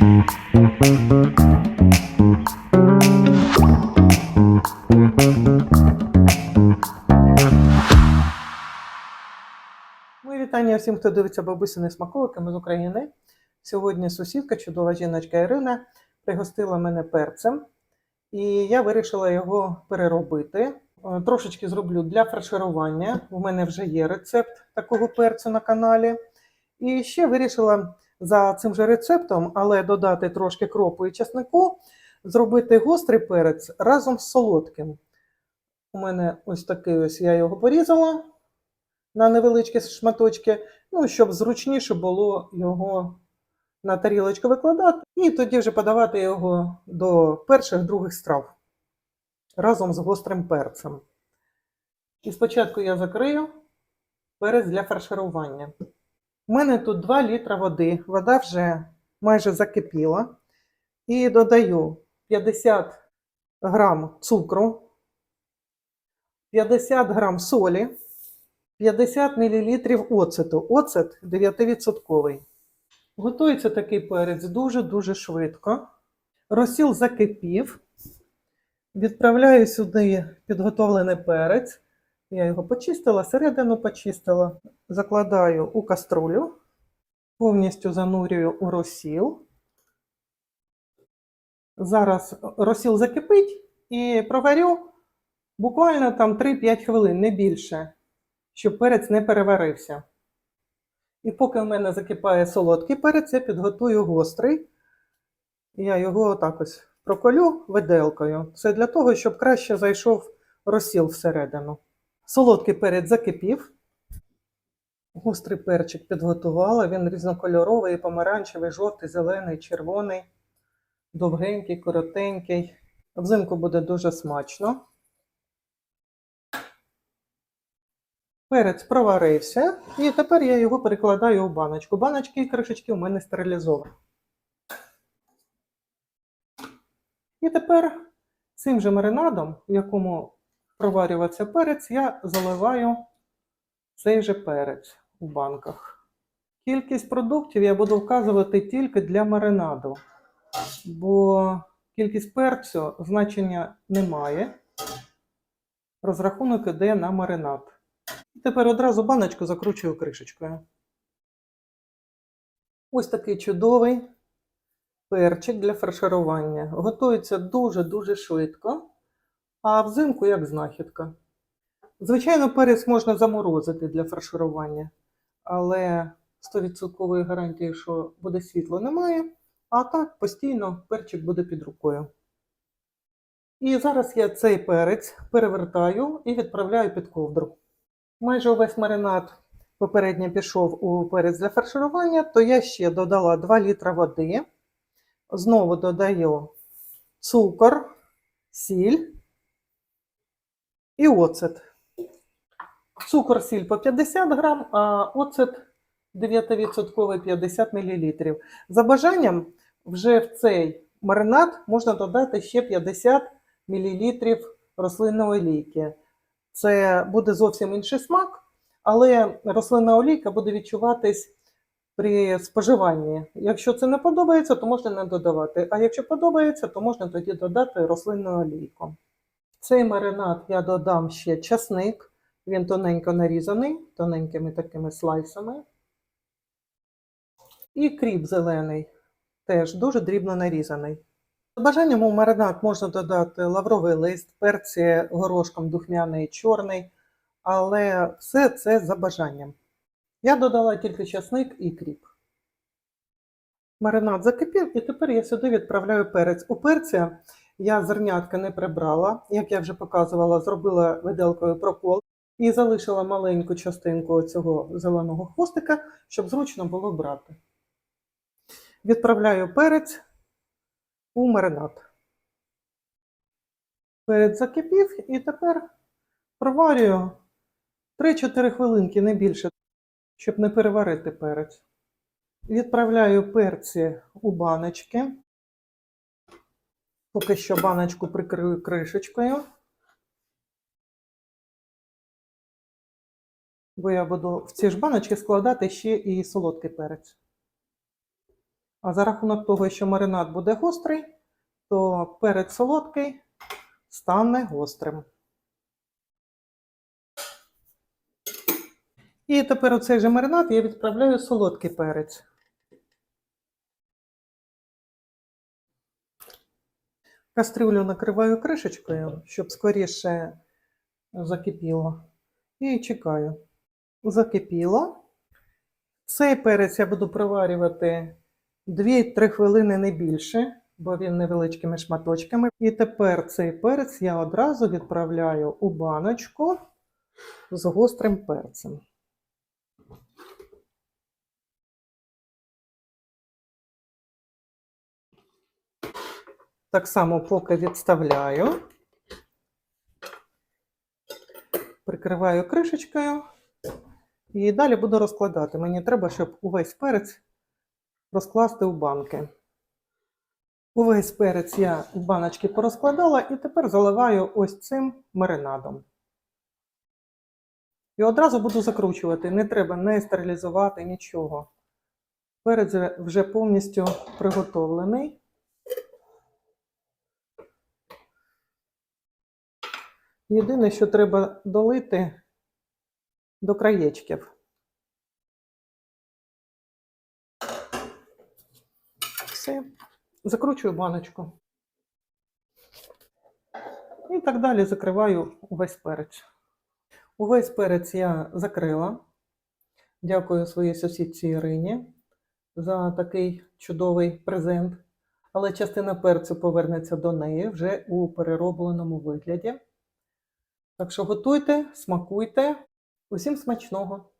Мої вітання всім, хто дивиться бабусини смаколиками з України. Сьогодні сусідка, чудова жіночка Ірина, пригостила мене перцем, і я вирішила його переробити. Е, Трошечки зроблю для фарширування. У мене вже є рецепт такого перцю на каналі. І ще вирішила за цим же рецептом, але додати трошки кропу і чеснику, зробити гострий перець разом з солодким. У мене ось такий ось я його порізала на невеличкі шматочки, ну, щоб зручніше було його на тарілочку викладати, і тоді вже подавати його до перших других страв разом з гострим перцем. І спочатку я закрию перець для фарширування. У мене тут 2 літра води, вода вже майже закипіла. І додаю 50 грам цукру, 50 грам солі. 50 мл оцету. Оцет 9%. Готується такий перець дуже-дуже швидко. Розсіл закипів. Відправляю сюди підготовлений перець. Я його почистила, середину почистила. Закладаю у каструлю, повністю занурюю у розсіл. Зараз розсіл закипить і проварю буквально там 3-5 хвилин, не більше щоб перець не переварився. І поки в мене закипає солодкий перець, я підготую гострий. Я його отак ось проколю виделкою. Це для того, щоб краще зайшов розсіл всередину. Солодкий перець закипів. Гострий перчик підготувала. Він різнокольоровий, помаранчевий, жовтий, зелений, червоний, довгенький, коротенький. Взимку буде дуже смачно. Перець проварився, і тепер я його перекладаю у баночку. Баночки і кришечки у мене стерилізовані. І тепер цим же маринадом, в якому проварювався перець, я заливаю цей же перець у банках. Кількість продуктів я буду вказувати тільки для маринаду, бо кількість перцю значення немає. Розрахунок іде на маринад. Тепер одразу баночку закручую кришечкою. Ось такий чудовий перчик для фарширування. Готується дуже-дуже швидко, а взимку як знахідка. Звичайно, перець можна заморозити для фарширування, але 100% гарантії, що буде світло, немає. А так постійно перчик буде під рукою. І зараз я цей перець перевертаю і відправляю під ковдру майже увесь маринад попередньо пішов у перець для фарширування, то я ще додала 2 літра води. Знову додаю цукор, сіль і оцет. Цукор сіль по 50 грам, а оцет 9% 50 мл. За бажанням, вже в цей маринад можна додати ще 50 мл рослинної олійки. Це буде зовсім інший смак, але рослинна олійка буде відчуватись при споживанні. Якщо це не подобається, то можна не додавати. А якщо подобається, то можна тоді додати рослинну олійку. Цей маринад я додам ще часник, він тоненько нарізаний, тоненькими такими слайсами. І кріп зелений, теж дуже дрібно нарізаний. За бажанням у маринад можна додати лавровий лист, перці горошком духмяний, чорний, але все це за бажанням. Я додала тільки часник і кріп. Маринад закипів, і тепер я сюди відправляю перець. У перця я зернятка не прибрала, як я вже показувала, зробила виделкою прокол і залишила маленьку частинку цього зеленого хвостика, щоб зручно було брати. Відправляю перець у маринад. Перець закипів і тепер проварюю 3-4 хвилинки, не більше, щоб не переварити перець. Відправляю перці у баночки. Поки що баночку прикрию кришечкою, бо я буду в ці ж баночки складати ще і солодкий перець. А за рахунок того, що маринад буде гострий, то перець солодкий стане гострим. І тепер у цей же маринад я відправляю солодкий перець. Кастрюлю накриваю кришечкою, щоб скоріше закипіло. І чекаю. Закипіло. Цей перець я буду проварювати 2-3 хвилини не більше, бо він невеличкими шматочками. І тепер цей перець я одразу відправляю у баночку з гострим перцем. Так само поки відставляю, прикриваю кришечкою і далі буду розкладати. Мені треба, щоб увесь перець розкласти у банки. Увесь перець я в баночки порозкладала і тепер заливаю ось цим маринадом. І одразу буду закручувати, не треба не стерилізувати нічого. Перець вже повністю приготовлений. Єдине, що треба долити до краєчків. Все. Закручую баночку. І так далі закриваю увесь перець. Увесь перець я закрила. Дякую своїй сусідці Ірині за такий чудовий презент. Але частина перцю повернеться до неї вже у переробленому вигляді. Так що готуйте, смакуйте. Усім смачного!